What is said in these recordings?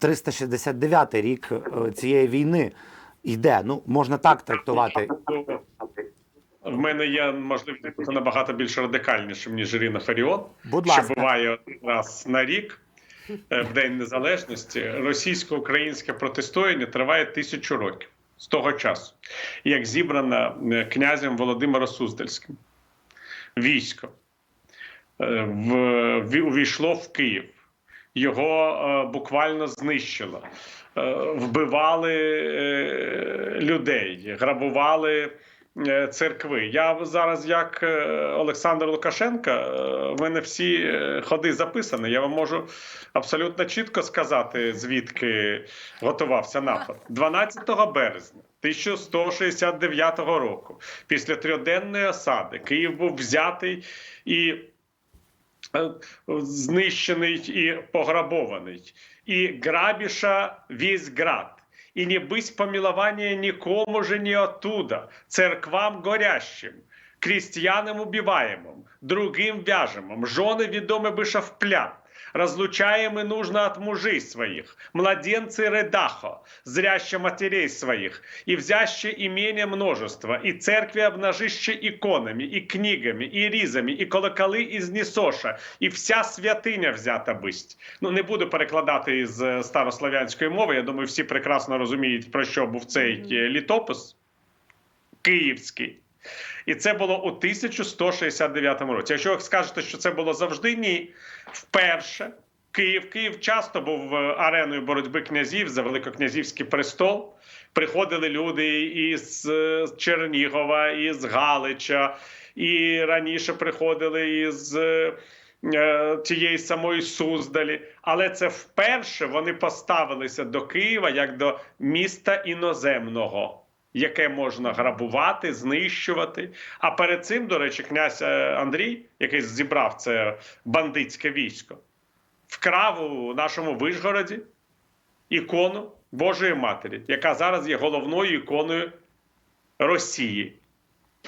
369 рік е, цієї війни йде. Ну, можна так трактувати. В мене є можливість набагато більш радикальнішим, ніж Ірина Фаріон, Будь що буває раз на рік е, в День Незалежності. Російсько-українське протистояння триває тисячу років з того часу, як зібрано е, князем Володимиром Суздальським військо в, в- увійшло в Київ. Його е, буквально знищило. Е, вбивали е, людей, грабували церкви. Я зараз, як Олександр Лукашенка, е, в мене всі ходи записані. Я вам можу абсолютно чітко сказати, звідки готувався напад. 12 березня 1169 року, після трьохденної осади, Київ був взятий і знищений і пограбований. І грабіша весь град. І не бысь помилования нікому же не оттуда, церквам горящим, крестьянам убиваемым, другим вяжемым, жены ведомы быша в плят, разлучаемы нужно от мужей своих, младенцы редахо, зряще матерей своих, и взяще имение множество, и церкви обнажище иконами, и книгами, и ризами, і колоколи із Нісоша, і вся святиня взята бисть. Ну не буду перекладати із е, старослов'янської мови. Я думаю, всі прекрасно розуміють про що був цей е, літопис київський. І це було у 1169 році. Якщо ви скажете, що це було завжди, ні. Вперше Київ Київ часто був ареною боротьби князів за великокнязівський престол. Приходили люди із Чернігова, із Галича, і раніше приходили із е, тієї самої Суздалі. Але це вперше вони поставилися до Києва як до міста іноземного. Яке можна грабувати, знищувати. А перед цим, до речі, князь е, Андрій, який зібрав це бандитське військо, вкрав у нашому Вишгороді ікону Божої Матері, яка зараз є головною іконою Росії.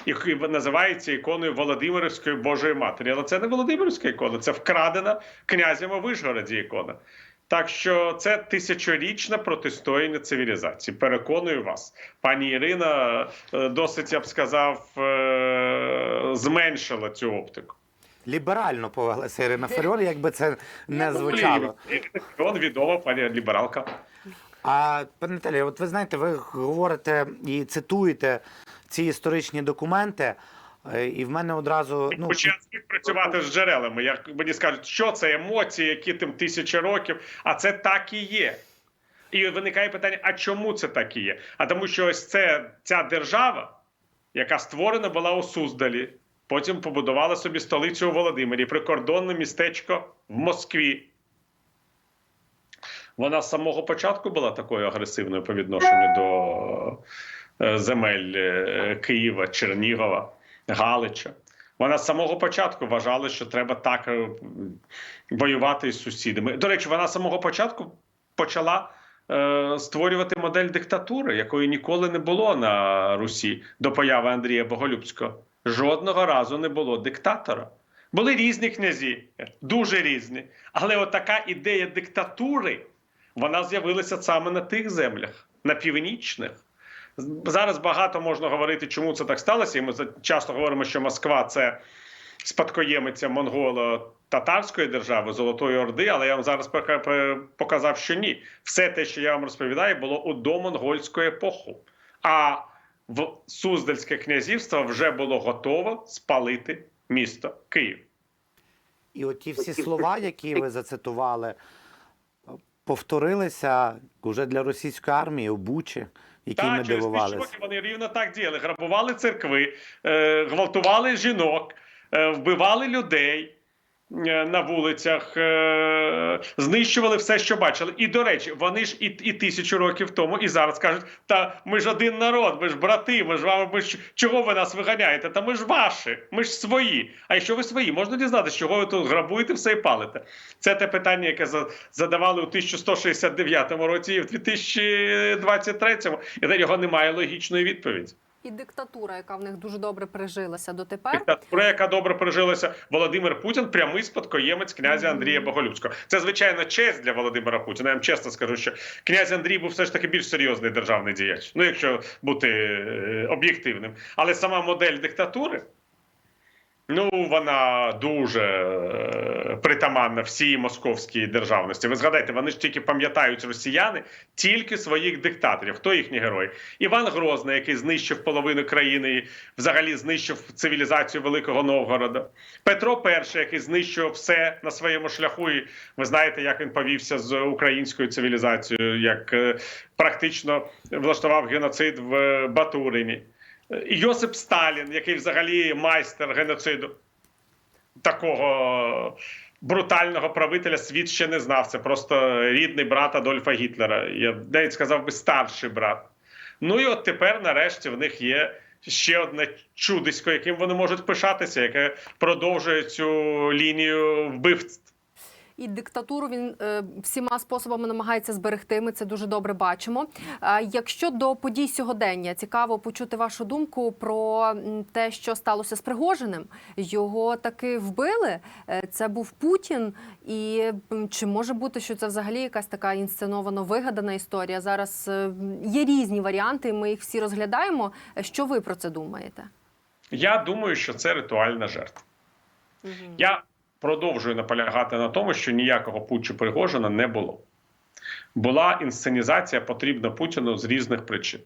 І називається іконою Володимирівської Божої Матері. Але це не Володимирівська ікона, це вкрадена князем у Вишгороді ікона. Так що це тисячорічне протистояння цивілізації. Переконую вас, пані Ірина е, досить я б сказав е, зменшила цю оптику. Ліберально повелася Ірина Фаріон, якби це не звучало. Він відома пані лібералка. А пане Наталі, от ви знаєте, ви говорите і цитуєте ці історичні документи, і в мене одразу ну звик працювати з джерелами. Як мені скажуть, що це емоції, які тим тисячі років, а це так і є. І виникає питання: а чому це так і є? А тому, що ось це ця держава, яка створена була у Суздалі, потім побудувала собі столицю у Володимирі, прикордонне містечко в Москві. Вона з самого початку була такою агресивною по відношенню до е, земель е, Києва, Чернігова, Галича. Вона з самого початку вважала, що треба так е, воювати із сусідами. До речі, вона з самого початку почала е, створювати модель диктатури, якої ніколи не було на Русі до появи Андрія Боголюбського. Жодного разу не було диктатора. Були різні князі, дуже різні. Але отака ідея диктатури вона з'явилася саме на тих землях, на північних. Зараз багато можна говорити, чому це так сталося. І ми часто говоримо, що Москва це спадкоємиця монголо-татарської держави, Золотої Орди. Але я вам зараз показав, що ні. Все те, що я вам розповідаю, було у домонгольську епоху. А в Суздальське князівство вже було готово спалити місто Київ. і от ті всі слова, які ви зацитували, повторилися вже для російської армії у Бучі, які ми Так, через тисячу дивувалися. вони рівно так діяли. Грабували церкви, е, гвалтували жінок, е, вбивали людей на вулицях, е, знищували все, що бачили. І до речі, вони ж і, і тисячу років тому, і зараз кажуть: та ми ж один народ, ми ж брати, ми ж вами, ми ж чого ви нас виганяєте? Та ми ж ваші, ми ж свої. А якщо ви свої, можна дізнатися, чого ви тут грабуєте все і палите? Це те питання, яке за- задавали у 1169 році і в 2023, і на нього немає логічної відповіді. І диктатура, яка в них дуже добре прижилася дотепер. Диктатура, яка добре пережилася, Володимир Путін прямий спадкоємець князя Андрія Боголюбського. Це звичайно честь для Володимира Путіна. Я вам чесно скажу, що князь Андрій був все ж таки більш серйозний державний діяч. Ну, якщо бути е, об'єктивним. Але сама модель диктатури. Ну, вона дуже е, притаманна всій московській державності. Ви згадайте, вони ж тільки пам'ятають росіяни тільки своїх диктаторів. Хто їхні герої? Іван Грозний, який знищив половину країни, і взагалі знищив цивілізацію Великого Новгорода. Петро І, який знищував все на своєму шляху. І ви знаєте, як він повівся з українською цивілізацією, як е, практично влаштував геноцид в е, Батурині. І Йосип Сталін, який взагалі майстер геноциду такого брутального правителя світ ще не знав. Це просто рідний брат Адольфа Гітлера. Я навіть сказав би старший брат. Ну і от тепер, нарешті, в них є ще одне чудисько, яким вони можуть пишатися, яке продовжує цю лінію вбивств. І диктатуру він е, всіма способами намагається зберегти. Ми це дуже добре бачимо. А якщо до подій сьогодення цікаво почути вашу думку про те, що сталося з Пригожиним, його таки вбили. Е, Це був Путін, і чи може бути, що це взагалі якась така інсценовано вигадана історія? Зараз е, є різні варіанти. Ми їх всі розглядаємо. Що ви про це думаєте? Я думаю, що це ритуальна жертва. Я продовжую наполягати на тому, що ніякого путчу Пригожина не було. Була інсценізація потрібна Путіну з різних причин.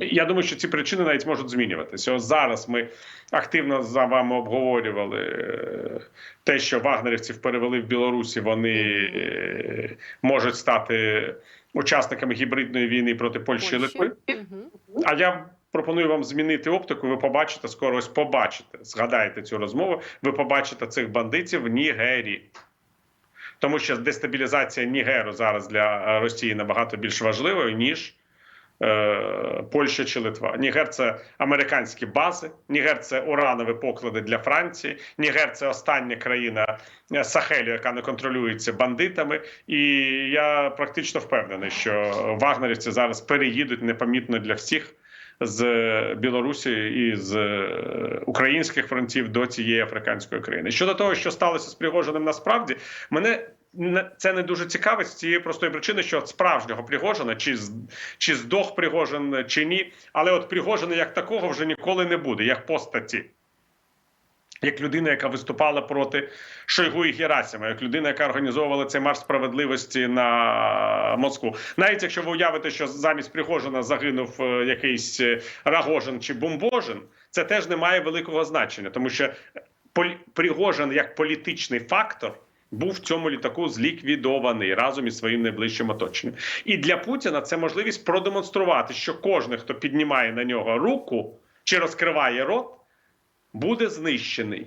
Я думаю, що ці причини навіть можуть змінюватися. Ось зараз ми активно за вами обговорювали е, те, що вагнерівців перевели в Білорусі, вони е, можуть стати учасниками гібридної війни проти Польщі і Литви. А я пропоную вам змінити оптику. Ви побачите скоро ось побачите. Згадаєте цю розмову. Ви побачите цих бандитів в Нігері. Тому що дестабілізація Нігеру зараз для е, Росії набагато більш важливою, ніж е, Польща чи Литва. Нігер це американські бази, Нігер це уранові поклади для Франції. Нігер це остання країна е, Сахелю, яка не контролюється бандитами. І я практично впевнений, що вагнерівці зараз переїдуть непомітно для всіх з Білорусі і з е, українських фронтів до цієї африканської країни. Щодо того, що сталося з Пригожиним, насправді мене це не дуже цікавить з цієї простої причини, що справжнього Пригожина, чи чи здох Пригожин, чи ні, але от Пригожина як такого вже ніколи не буде, як постаті. Як людина, яка виступала проти Шойгу і Герасима, як людина, яка організовувала цей марш справедливості на Москву. Навіть якщо ви уявите, що замість Пригожина загинув е, якийсь е, Рагожин чи Бомбожин, це теж не має великого значення, тому що Пригожин як політичний фактор. Був в цьому літаку зліквідований разом із своїм найближчим оточенням, і для Путіна це можливість продемонструвати, що кожен, хто піднімає на нього руку чи розкриває рот, буде знищений.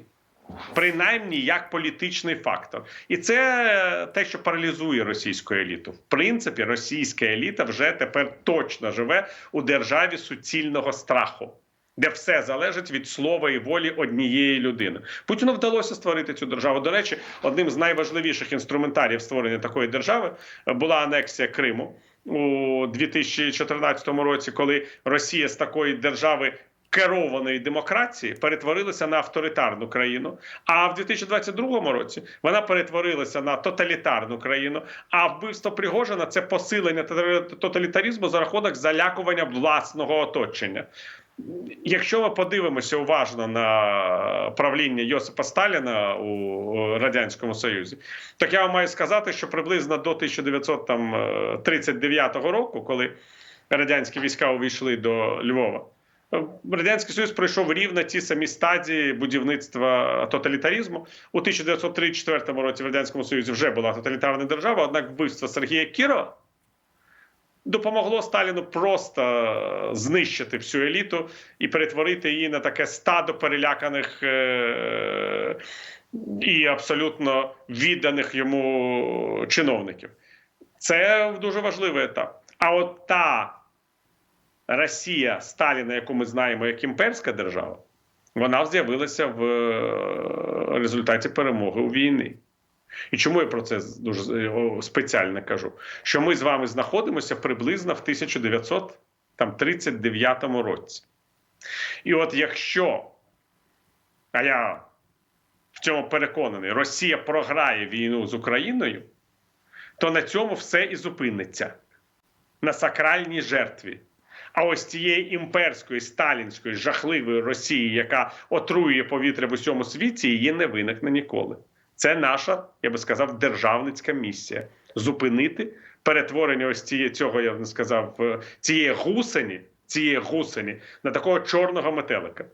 Принаймні як політичний фактор, і це те, що паралізує російську еліту. В принципі, російська еліта вже тепер точно живе у державі суцільного страху, де все залежить від слова і волі однієї людини. Путіну вдалося створити цю державу. До речі, одним з найважливіших інструментарів створення такої держави була анексія Криму у 2014 році, коли Росія з такої держави керованої демократії перетворилася на авторитарну країну. А в 2022 році вона перетворилася на тоталітарну країну. А вбивство Пригожина це посилення тоталі- тоталітаризму за рахунок залякування власного оточення. Якщо ми подивимося уважно на правління Йосипа Сталіна у Радянському Союзі, так я вам маю сказати, що приблизно до 1939 року, коли радянські війська увійшли до Львова, Радянський Союз пройшов рівно ті самі стадії будівництва тоталітаризму. У 1934 році в Радянському Союзі вже була тоталітарна держава, однак вбивство Сергія Кірова допомогло Сталіну просто знищити всю еліту і перетворити її на таке стадо переляканих е- і абсолютно відданих йому чиновників. Це дуже важливий етап. А от та Росія Сталіна, яку ми знаємо як імперська держава, вона з'явилася в е, результаті перемоги у війні. І чому я про це дуже спеціально кажу? Що ми з вами знаходимося приблизно в 1939 році. І от якщо, а я в цьому переконаний, Росія програє війну з Україною, то на цьому все і зупиниться на сакральній жертві. А ось цієї імперської сталінської жахливої Росії, яка отруює повітря в усьому світі, її не виникне ніколи. Це наша, я би сказав, державницька місія зупинити перетворення ось цієї цього, я б не сказав, е, цієї гусені, цієї гусені на такого чорного метелика.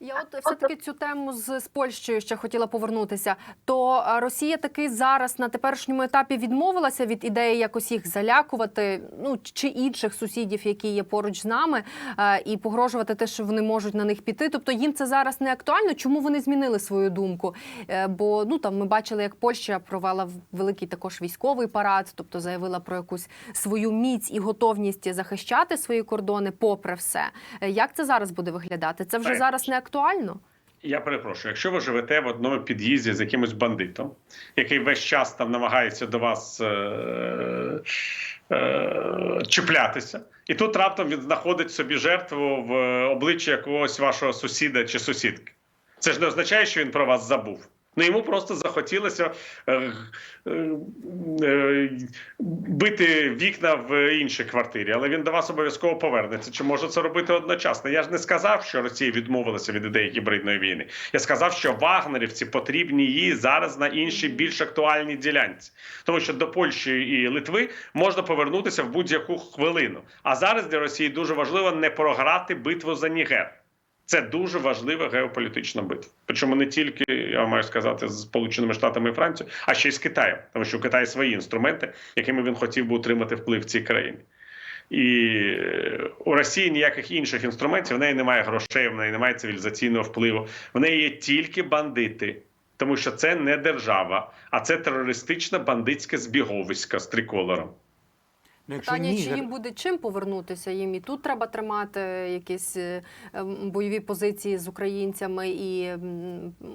Я от все таки цю тему з, з Польщею ще хотіла повернутися. То е, Росія таки зараз на теперішньому етапі відмовилася від ідеї якось їх залякувати, ну чи інших сусідів, які є поруч з нами, е, і погрожувати те, що вони можуть на них піти. Тобто їм це зараз не актуально. Чому вони змінили свою думку? Е, Бо ну там ми бачили, як Польща провела великий також військовий парад, тобто заявила про якусь свою міць і готовність захищати свої кордони, попри все. Е, Як це зараз буде виглядати? Це вже Так. зараз не актуально. Я перепрошую, якщо ви живете в одному під'їзді з якимось бандитом, який весь час там намагається до вас е- е- чіплятися, і тут раптом він знаходить собі жертву в обличчі якогось вашого сусіда чи сусідки. Це ж не означає, що він про вас забув. Ну йому просто захотілося е, е, е, бити вікна в іншій квартирі, але він до вас обов'язково повернеться. Чи може це робити одночасно? Я ж не сказав, що Росія відмовилася від ідеї гібридної війни. Я сказав, що вагнерівці потрібні їй зараз на іншій більш актуальній ділянці, тому що до Польщі і Литви можна повернутися в будь-яку хвилину. А зараз для Росії дуже важливо не програти битву за Нігер. Це дуже важлива геополітична битва. Причому не тільки я маю сказати з Сполученими Штатами і Францією, а ще й з Китаєм, тому що у Китаю свої інструменти, якими він хотів би утримати вплив в цій країні. І е, у Росії ніяких інших інструментів в неї немає грошей, в неї немає цивілізаційного впливу. В неї є тільки бандити, тому що це не держава, а це терористичне бандитське збіговисько з триколором. Ну, якщо Питання, чи їм буде чим повернутися? Їм і тут треба тримати якісь е, бойові позиції з українцями, і от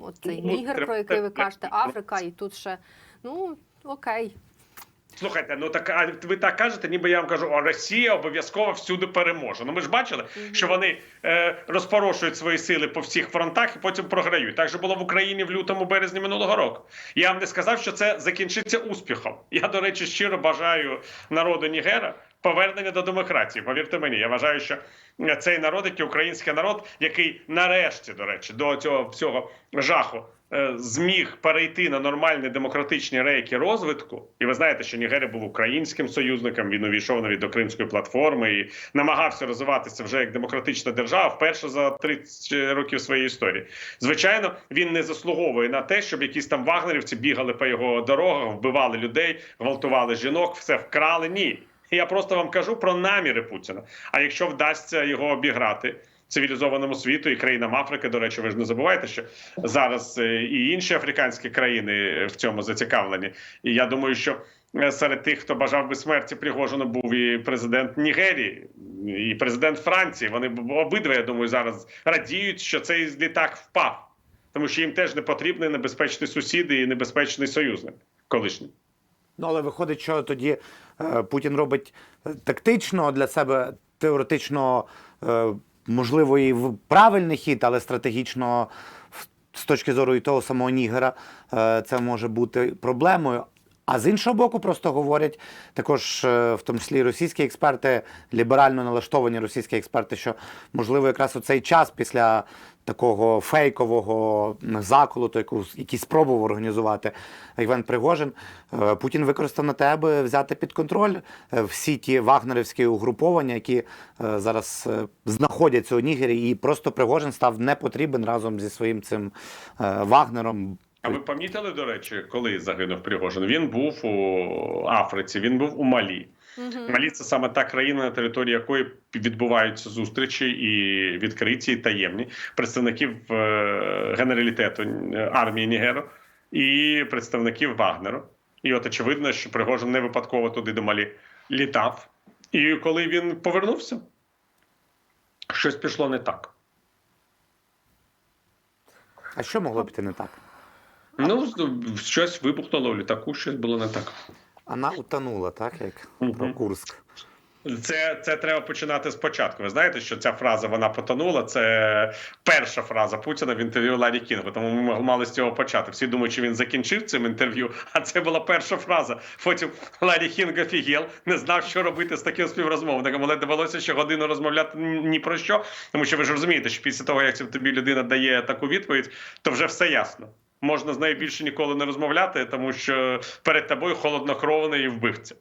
оцей Ну, Нігер, про який ви кажете, Африка, і тут ще ну окей. Слухайте, ну так а ви так кажете, ніби я вам кажу, а Росія обов'язково всюди переможе. Ну ми ж бачили, що вони е, розпорошують свої сили по всіх фронтах і потім програють. Так же було в Україні в лютому березні минулого року. Я вам не сказав, що це закінчиться успіхом. Я, до речі, щиро бажаю народу Нігера повернення до демократії. Повірте мені, я вважаю, що цей народ, який український народ, який нарешті, до речі, до цього всього жаху зміг перейти на нормальні демократичні рейки розвитку, і ви знаєте, що Нігерія був українським союзником. Він увійшов навіть до Кримської платформи і намагався розвиватися вже як демократична держава вперше за 30 років своєї історії. Звичайно, він не заслуговує на те, щоб якісь там вагнерівці бігали по його дорогах, вбивали людей, гвалтували жінок, все вкрали. Ні. Я просто вам кажу про наміри Путіна. А якщо вдасться його обіграти цивілізованому світу і країнам Африки, до речі, ви ж не забувайте, що зараз е, і інші африканські країни в цьому зацікавлені. І я думаю, що е, серед тих, хто бажав би смерті Пригожину, був і президент Нігерії, і президент Франції. Вони обидва, я думаю, зараз радіють, що цей літак впав, тому що їм теж не потрібний небезпечний сусід і небезпечний союзник колишній. Ну, але виходить, що тоді е, Путін робить тактично для себе теоретично, можливо, і правильний хід, але стратегічно з точки зору і того самого Нігера е, це може бути проблемою. А з іншого боку, просто говорять також, е, в тому числі російські експерти, ліберально налаштовані російські експерти, що можливо якраз у цей час після такого фейкового заколоту, яку який спробував організувати Іван Пригожин, е, Путін використав на тебе взяти під контроль е, всі ті вагнерівські угруповання, які зараз знаходяться у Нігері, і просто Пригожин став непотрібен разом зі своїм цим Вагнером. А ви помітили, до речі, коли загинув Пригожин? Він був у Африці, він був у Малі. Малі це саме та країна, на території якої відбуваються зустрічі і відкриті, і таємні представників е, генералітету е, армії Нігеру і представників Вагнеру. І от очевидно, що Пригожин не випадково туди до Малі літав. І коли він повернувся, щось пішло не так. А що могло піти не так? Ну, щось вибухнуло в літаку, щось було не так. Вона утонула, так як про Курск. Це, це треба починати спочатку. Ви знаєте, що ця фраза вона потонула. Це перша фраза Путіна в інтерв'ю Ларі Кінгу. Тому ми мали з цього почати. Всі думають, що він закінчив цим інтерв'ю. А це була перша фраза. Потім Ларі Кінг офігел, не знав, що робити з таким співрозмовником. Але довелося ще годину розмовляти ні про що. Тому що ви ж розумієте, що після того, як тобі людина дає таку відповідь, то вже все ясно. Можна з нею більше ніколи не розмовляти, тому що перед тобою холоднокровний вбивця.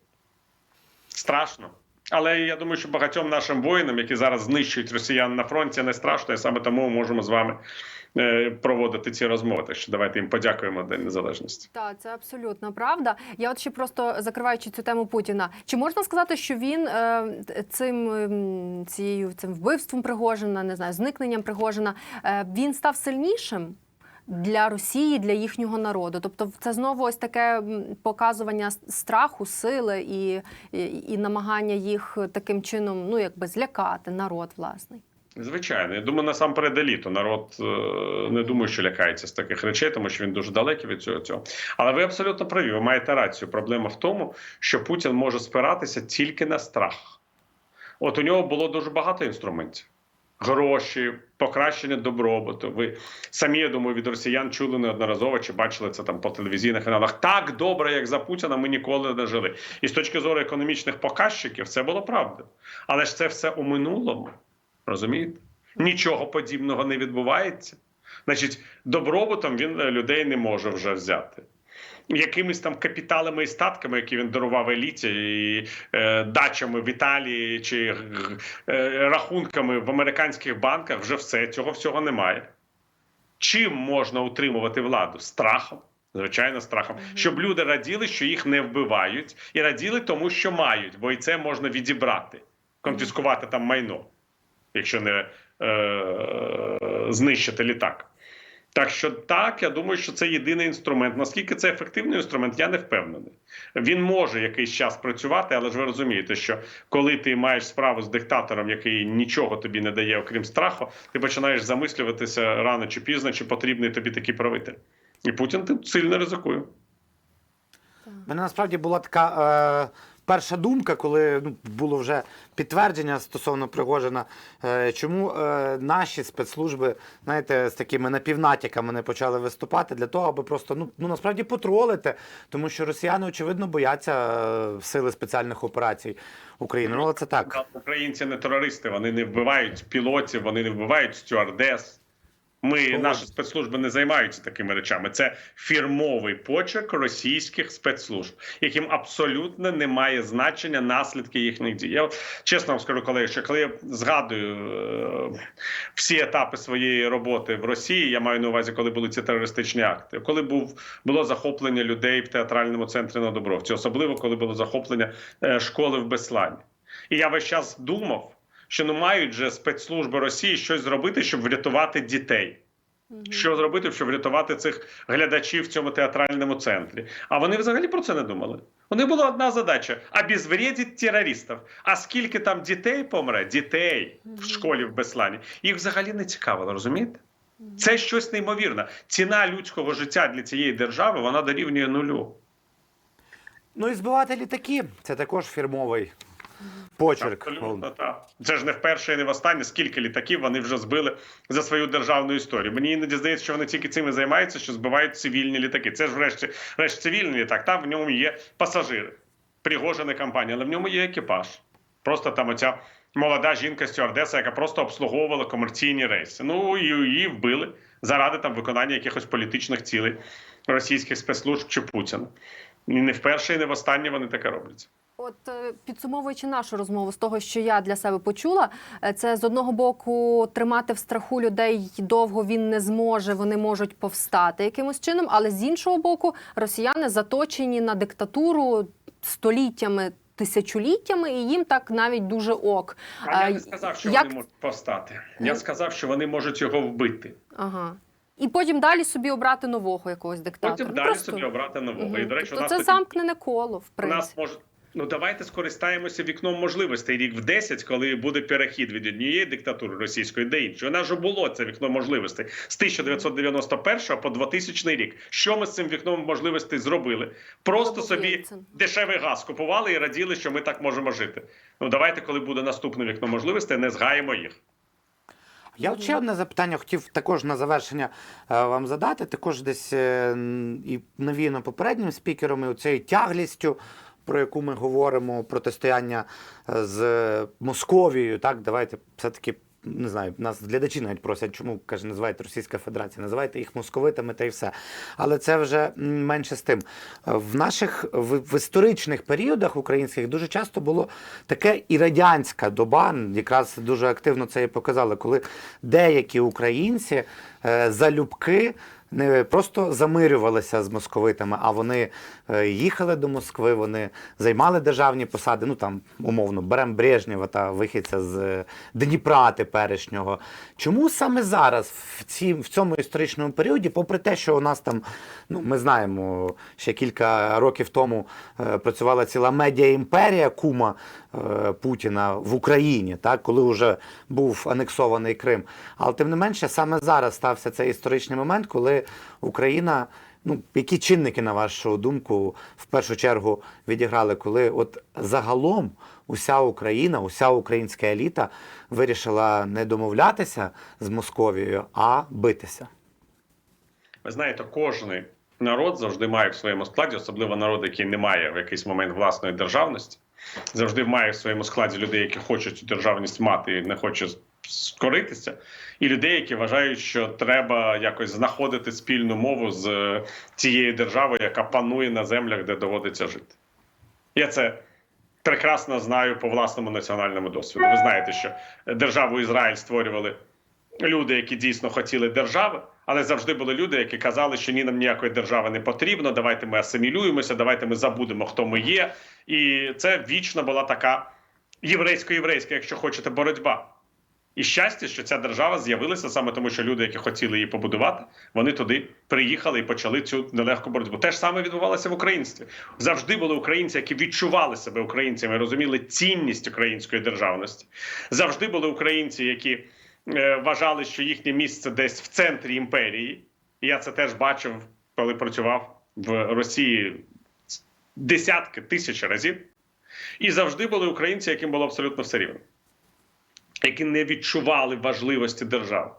Страшно. Але я думаю, що багатьом нашим воїнам, які зараз знищують росіян на фронті, не страшно, і саме тому ми можемо з вами е, проводити ці розмови. Так що давайте їм подякуємо День Незалежності. Так, це абсолютно правда. Я от ще просто закриваючи цю тему Путіна. Чи можна сказати, що він е, цим ем, цією цим вбивством Пригожина, не знаю, зникненням Пригожина, е, він став сильнішим? Для Росії, для їхнього народу, тобто це знову ось таке показування страху, сили і, і, і намагання їх таким чином, ну якби злякати народ власний. Звичайно, я думаю, насамперед еліту. Народ е, не думаю, що лякається з таких речей, тому що він дуже далекий від цього цього. Але ви абсолютно праві, ви маєте рацію. Проблема в тому, що Путін може спиратися тільки на страх. От у нього було дуже багато інструментів. Гроші, покращення добробуту. Ви самі, я думаю, від росіян чули неодноразово чи бачили це там по телевізійних каналах. Так добре, як за Путіна, ми ніколи не жили. І з точки зору економічних показчиків, це було правда. Але ж це все у минулому. Розумієте? Нічого подібного не відбувається. Значить, добробутом він е, людей не може вже взяти. Якимись там капіталами і статками, які він дарував еліті, і е, дачами в Італії чи е, рахунками в американських банках, вже все цього всього немає. Чим можна утримувати владу? Страхом. Звичайно, страхом, щоб люди раділи, що їх не вбивають, і раділи тому, що мають, бо і це можна відібрати, конфіскувати там майно якщо не е, знищити літак. Так що так, я думаю, що це єдиний інструмент. Наскільки це ефективний інструмент, я не впевнений. Він може якийсь час працювати, але ж ви розумієте, що коли ти маєш справу з диктатором, який нічого тобі не дає, окрім страху, ти починаєш замислюватися рано чи пізно, чи потрібний тобі такий правитель. І Путін тим сильно ризикує. У мене насправді була така е, перша думка, коли ну, було вже підтвердження стосовно Пригожина, е, чому е, наші спецслужби, знаєте, з такими напівнатяками не почали виступати для того, аби просто ну, ну насправді потролити, тому що росіяни, очевидно, бояться е, сили спеціальних операцій України. Ну, але це так. Українці не терористи, вони не вбивають пілотів, вони не вбивають стюардес. Ми наші спецслужби не займаються такими речами. Це фірмовий почерк російських спецслужб, яким абсолютно немає значення наслідки їхніх дій. Я чесно вам скажу, колеги, що коли я згадую е, всі етапи своєї роботи в Росії, я маю на увазі, коли були ці терористичні акти, коли був було захоплення людей в театральному центрі на Дубровці, особливо коли було захоплення е, школи в Беслані. І я весь час думав що не мають же спецслужби Росії щось зробити, щоб врятувати дітей. Що зробити, щоб врятувати цих глядачів в цьому театральному центрі? А вони взагалі про це не думали. У них була одна задача: обезвредити терористів. А скільки там дітей помре? Дітей в школі в Беслані. Їх взагалі не цікавило, розумієте? Це щось неймовірне. Ціна людського життя для цієї держави вона дорівнює нулю. Ну і збивати літаки це також фірмовий почерк. Абсолютно так. Це ж не вперше і не востаннє, скільки літаків вони вже збили за свою державну історію. Мені іноді здається, що вони тільки цим і займаються, що збивають цивільні літаки. Це ж врешті врешті цивільний літак. Там в ньому є пасажири, пригожена компанія, але в ньому є екіпаж. Просто там оця молода жінка стюардеса, яка просто обслуговувала комерційні рейси. Ну і її вбили заради там виконання якихось політичних цілей російських спецслужб чи Путіна. І не вперше і не востаннє вони таке роблять. От е, підсумовуючи нашу розмову з того, що я для себе почула, е, це з одного боку тримати в страху людей довго він не зможе, вони можуть повстати якимось чином, але з іншого боку, росіяни заточені на диктатуру століттями. Тисячоліттями, і їм так навіть дуже ок. А я Е, не сказав, що як- вони можуть повстати. Я сказав, що вони можуть його вбити. Ага. І потім далі собі обрати нового якогось диктатора. Потім Ну, далі просто- собі обрати нового. Мгм. І, до речі, у тобто нас це тоді- замкнене коло, в у нас принципі. може. Ну давайте скористаємося вікном можливостей рік в 10, коли буде перехід від однієї диктатури російської до іншої. У нас же було це вікно можливостей з 1991 по 2000 рік. Що ми з цим вікном можливостей зробили? Просто собі дешевий газ купували і раділи, що ми так можемо жити. Ну давайте, коли буде наступне вікно можливостей, не згаємо їх. Я от ще одне запитання хотів також на завершення е, вам задати. Також десь е, і навіяно попереднім спікером, і оцею тяглістю, про яку ми говоримо, протистояння е, з Московією. Так, давайте все-таки. Не знаю, нас глядачі навіть просять, чому каже, називаєте Російська Федерація, називайте їх московитами та й все. Але це вже менше з тим. В наших в, в історичних періодах українських дуже часто було таке і радянська доба, якраз дуже активно це і показали, коли деякі українці е, залюбки не просто замирювалися з московитами, а вони е, їхали до Москви, вони займали державні посади. Ну там умовно берем Брежнєва та вихідця з е, Дніпра теперішнього. Чому саме зараз, в ці в цьому історичному періоді, попри те, що у нас там, ну ми знаємо, ще кілька років тому е, працювала ціла медіа імперія кума е, Путіна в Україні, так коли вже був анексований Крим. Але тим не менше, саме зараз стався цей історичний момент, коли Україна. Ну, які чинники, на вашу думку, в першу чергу відіграли, коли от загалом уся Україна, уся українська еліта вирішила не домовлятися з Московією, а битися? Ви знаєте, кожен народ завжди має в своєму складі, особливо народ, який не має в якийсь момент власної державності, завжди має в своєму складі людей, які хочуть цю державність мати і не хочуть скоритися, і людей, які вважають, що треба якось знаходити спільну мову з е, тією державою, яка панує на землях, де доводиться жити. Я це прекрасно знаю по власному національному досвіду. Ви знаєте, що державу Ізраїль створювали люди, які дійсно хотіли держави, але завжди були люди, які казали, що ні, нам ніякої держави не потрібно. Давайте ми асимілюємося, давайте ми забудемо, хто ми є. І це вічно була така єврейсько-єврейська, якщо хочете, боротьба. І щастя, що ця держава з'явилася саме тому, що люди, які хотіли її побудувати, вони туди приїхали і почали цю нелегку боротьбу. Те ж саме відбувалося в українстві. Завжди були українці, які відчували себе українцями, розуміли цінність української державності. Завжди були українці, які е, вважали, що їхнє місце десь в центрі імперії. Я це теж бачив, коли працював в Росії десятки тисяч разів. І завжди були українці, яким було абсолютно все рівно які не відчували важливості держави.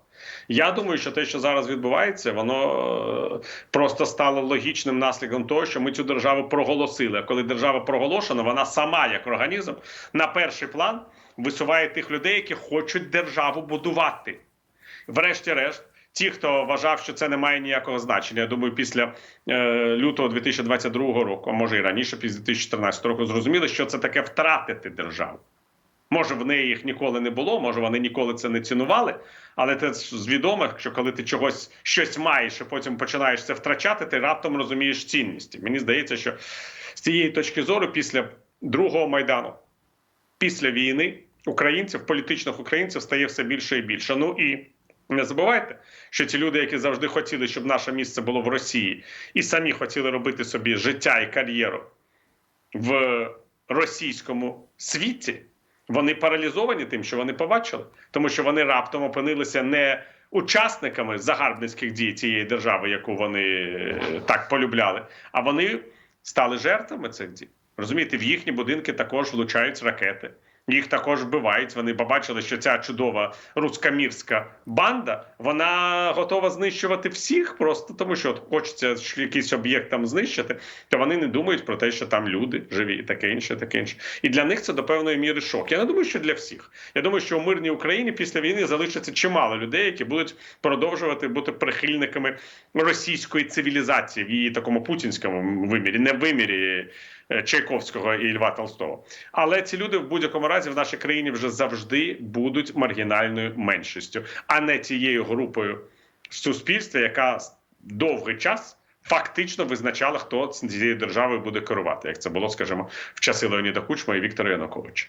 Я думаю, що те, що зараз відбувається, воно е, просто стало логічним наслідком того, що ми цю державу проголосили. А коли держава проголошена, вона сама як організм на перший план висуває тих людей, які хочуть державу будувати. Врешті-решт, ті, хто вважав, що це не має ніякого значення, я думаю, після е, лютого 2022 року, а може і раніше, після 2014 року, зрозуміли, що це таке втратити державу. Може, в неї їх ніколи не було, може вони ніколи це не цінували. Але це з відомих, що коли ти чогось щось маєш, і потім починаєш це втрачати, ти раптом розумієш цінності. Мені здається, що з цієї точки зору, після другого майдану, після війни, українців, політичних українців стає все більше і більше. Ну і не забувайте, що ті люди, які завжди хотіли, щоб наше місце було в Росії, і самі хотіли робити собі життя і кар'єру в російському світі. Вони паралізовані тим, що вони побачили, тому що вони раптом опинилися не учасниками загарбницьких дій цієї держави, яку вони е, так полюбляли, а вони стали жертвами цих дій. Розумієте, в їхні будинки також влучають ракети. Їх також вбивають. Вони побачили, що ця чудова рускамірська банда вона готова знищувати всіх, просто тому що от хочеться якийсь об'єкт там знищити, то вони не думають про те, що там люди живі, і таке інше, таке інше. І для них це до певної міри шок. Я не думаю, що для всіх. Я думаю, що у мирній Україні після війни залишиться чимало людей, які будуть продовжувати бути прихильниками російської цивілізації в її такому путінському вимірі, не вимірі. Е, Чайковського і Льва Толстого, але ці люди в будь-якому разі в нашій країні вже завжди будуть маргінальною меншістю, а не тією групою суспільства, яка довгий час фактично визначала, хто цією державою буде керувати, як це було, скажімо, в часи Леоніда Кучма і Віктора Януковича.